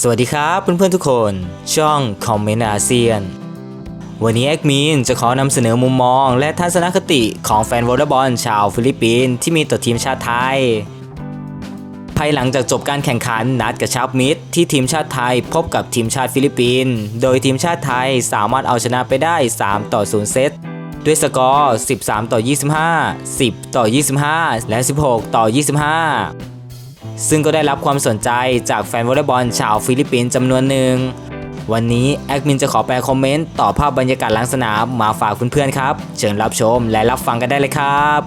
สวัสดีครับเพื่อนๆทุกคน ช่องคอมเมนต์อาเซียน วันนี้แอคมินจะขอนำเสนอมุมมอง และทัศนคติของแฟนวอลเลย์บอลชาวฟิลิปปินส์ที่มีต่อทีมชาติไทย ภายหลังจากจบการแข่งขันนัดกระชับมิตรที่ทีมชาติไทยพบกับทีมชาติฟิลิปปินส์โดยทีมชาติไทยสามารถเอาชนะไปได้ 3 ต่อ 0 เซตด้วยสกอร์ 13 ต่อ 25 10 ต่อ 25 และ 16 ต่อ 25 ซึ่งก็ได้รับความสนใจจากแฟนวอลเลย์บอลชาวฟิลิปปินส์จำนวนหนึ่ง วันนี้แอดมินจะขอแปลคอมเมนต์ต่อภาพบรรยากาศหลังสนามมาฝากเพื่อนๆครับ เชิญรับชมและรับฟังกันได้เลยครับ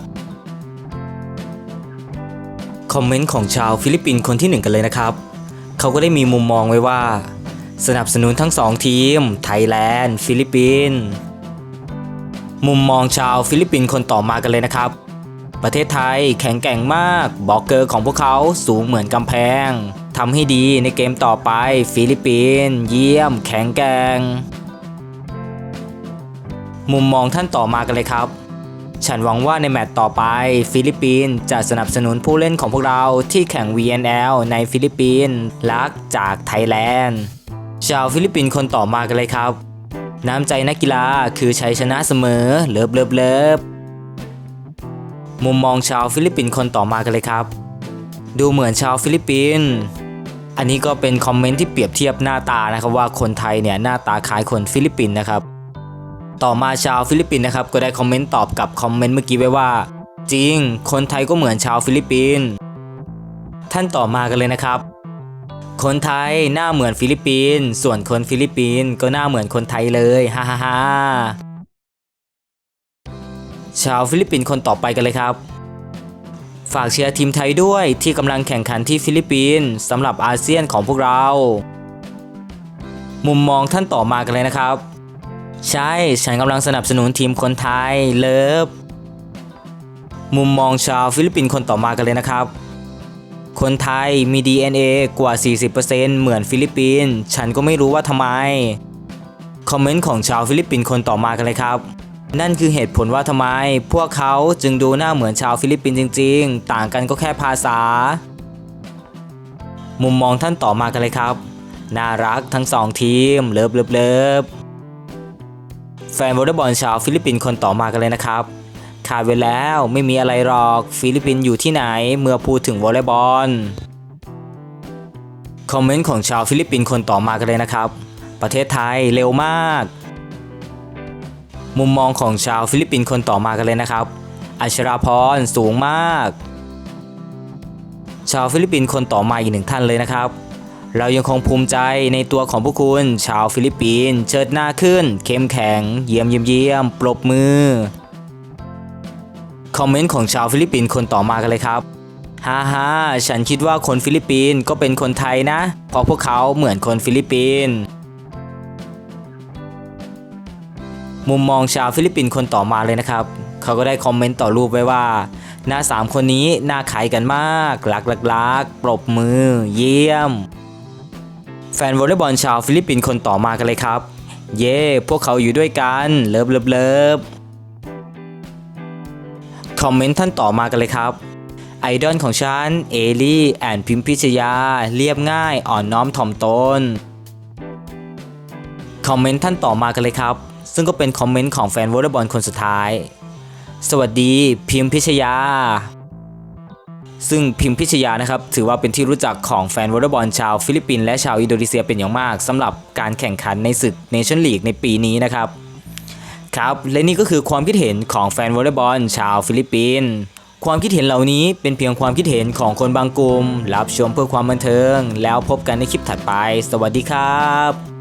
คอมเมนต์ของชาวฟิลิปปินส์คนที่หนึ่งกันเลยนะครับ เขาก็ได้มีมุมมองไว้ว่า สนับสนุนทั้งสองทีม ไทยแลนด์ ฟิลิปปินส์มุมมองชาวฟิลิปปินส์คนต่อมากันเลยนะครับ ประเทศไทยแข็งแกร่งมากบล็อกเกอร์ของพวกเขาสูงเหมือนกำแพงทำให้ดีในเกมต่อไปฟิลิปปินส์เยี่ยม แข็งแกร่งมุมมองท่านต่อมากันเลยครับ ฉันหวังว่าในแมตต์ต่อไป ฟิลิปปินส์จะสนับสนุนผู้เล่นของพวกเราที่แข่ง VNL ในฟิลิปปินส์ลักจากไทยแลนด์ชาวฟิลิปปินส์คนต่อมากันเลยครับ น้ำใจนักกีฬาคือชัยชนะเสมอเลิฟเลิฟเลิฟ มุมมองชาวฟิลิปปินส์คนต่อมากันเลยครับ ดูเหมือนชาวฟิลิปปินส์อันนี้ก็เป็นคอมเมนต์ที่เปรียบเทียบหน้าตานะครับว่าคนไทยเนี่ยหน้าตาคล้ายคนฟิลิปปินส์นะครับ ต่อมาชาวฟิลิปปินส์นะครับก็ได้คอมเมนต์ตอบกับคอมเมนต์เมื่อกี้ไว้ว่า จริง คนไทยก็เหมือนชาวฟิลิปปินส์ท่านต่อมากันเลยนะครับ คนไทยหน้าเหมือนฟิลิปปินส์ส่วนคนฟิลิปปินส์ก็หน้าเหมือนคนไทยเลยฮ่าฮ่าฮ่า ชาวฟิลิปปินส์คนต่อไปกันเลยครับ ฝากเชียร์ทีมไทยด้วยที่กำลังแข่งขันที่ฟิลิปปินส์สำหรับอาเซียนของพวกเรา มุมมองท่านต่อมากันเลยนะครับ ใช่ฉันกำลังสนับสนุนทีมคนไทยเลิฟมุมมองชาวฟิลิปปินส์คนต่อมากันเลยนะครับ คนไทยมี DNA กว่า 40%เหมือนฟิลิปปินส์ ฉันก็ไม่รู้ว่าทำไม คอมเมนต์ของชาวฟิลิปปินส์คนต่อมากันเลยครับ นั่นคือเหตุผลว่าทำไม พวกเขาจึงดูหน้าเหมือนชาวฟิลิปปินส์จริง ๆ ต่างกันก็แค่ภาษา มุมมองท่านต่อมากันเลยครับ น่ารักทั้งสองทีม เลิฟเลิฟเลิฟแฟนวอลเลย์บอลชาวฟิลิปปินส์คนต่อมากันเลยนะครับขาดไว้แล้วไม่มีอะไรหรอกฟิลิปปินส์อยู่ที่ไหนเมื่อพูดถึงวอลเลย์บอลคอมเมนต์ของชาวฟิลิปปินส์คนต่อมากันเลยนะครับ ประเทศไทยเร็วมาก มุมมองของชาวฟิลิปปินส์คนต่อมากันเลยนะครับ อัชราพรสูงมาก ชาวฟิลิปปินส์คนต่อมาอีกหนึ่งท่านเลยนะครับ เรายังคงภูมิใจในตัวของพวกคุณ ชาวฟิลิปปินส์เชิดหน้าขึ้น เข้มแข็ง เยี่ยมเยี่ยมเยี่ยมปรบมือ คอมเมนต์ของชาวฟิลิปปินส์คนต่อมากันเลยครับฮ่าฮ่าฉันคิดว่าคนฟิลิปปินส์ก็เป็นคนไทยนะ เพราะพวกเขาเหมือนคนฟิลิปปินส์ มุมมองชาวฟิลิปปินส์คนต่อมาเลยนะครับ เขาก็ได้คอมเมนต์ต่อรูปไว้ว่า หน้าสามคนนี้หน้าขายกันมากรักรักรักปรบมือ เยี่ยม แฟนวอลเลย์บอลชาวฟิลิปปินส์คนต่อมากันเลยครับ เย่พวกเขาอยู่ด้วยกันเลิฟเลิฟเลิฟคอมเมนต์ท่านต่อมากันเลยครับไอดอลของฉัน เอลี่ แอนพิมพิชยา เรียบง่าย อ่อนน้อมถ่อมตน คอมเมนต์ท่านต่อมากันเลยครับ ซึ่งก็เป็นคอมเมนต์ของแฟนวอลเลย์บอลคนสุดท้าย สวัสดีพิมพิชยา ซึ่งพิมพิชยานะครับ ถือว่าเป็นที่รู้จักของแฟนวอลเลย์บอลชาวฟิลิปปินส์และชาวอินโดนีเซียเป็นอย่างมากสำหรับการแข่งขันในศึกเนชั่นลีกในปีนี้นะครับ ครับ และนี่ก็คือความคิดเห็นของแฟนวอลเลย์บอลชาวฟิลิปปินส์ความคิดเห็นเหล่านี้เป็นเพียงความคิดเห็นของคนบางกลุ่ม รับชมเพื่อความบันเทิง แล้วพบกันในคลิปถัดไป สวัสดีครับ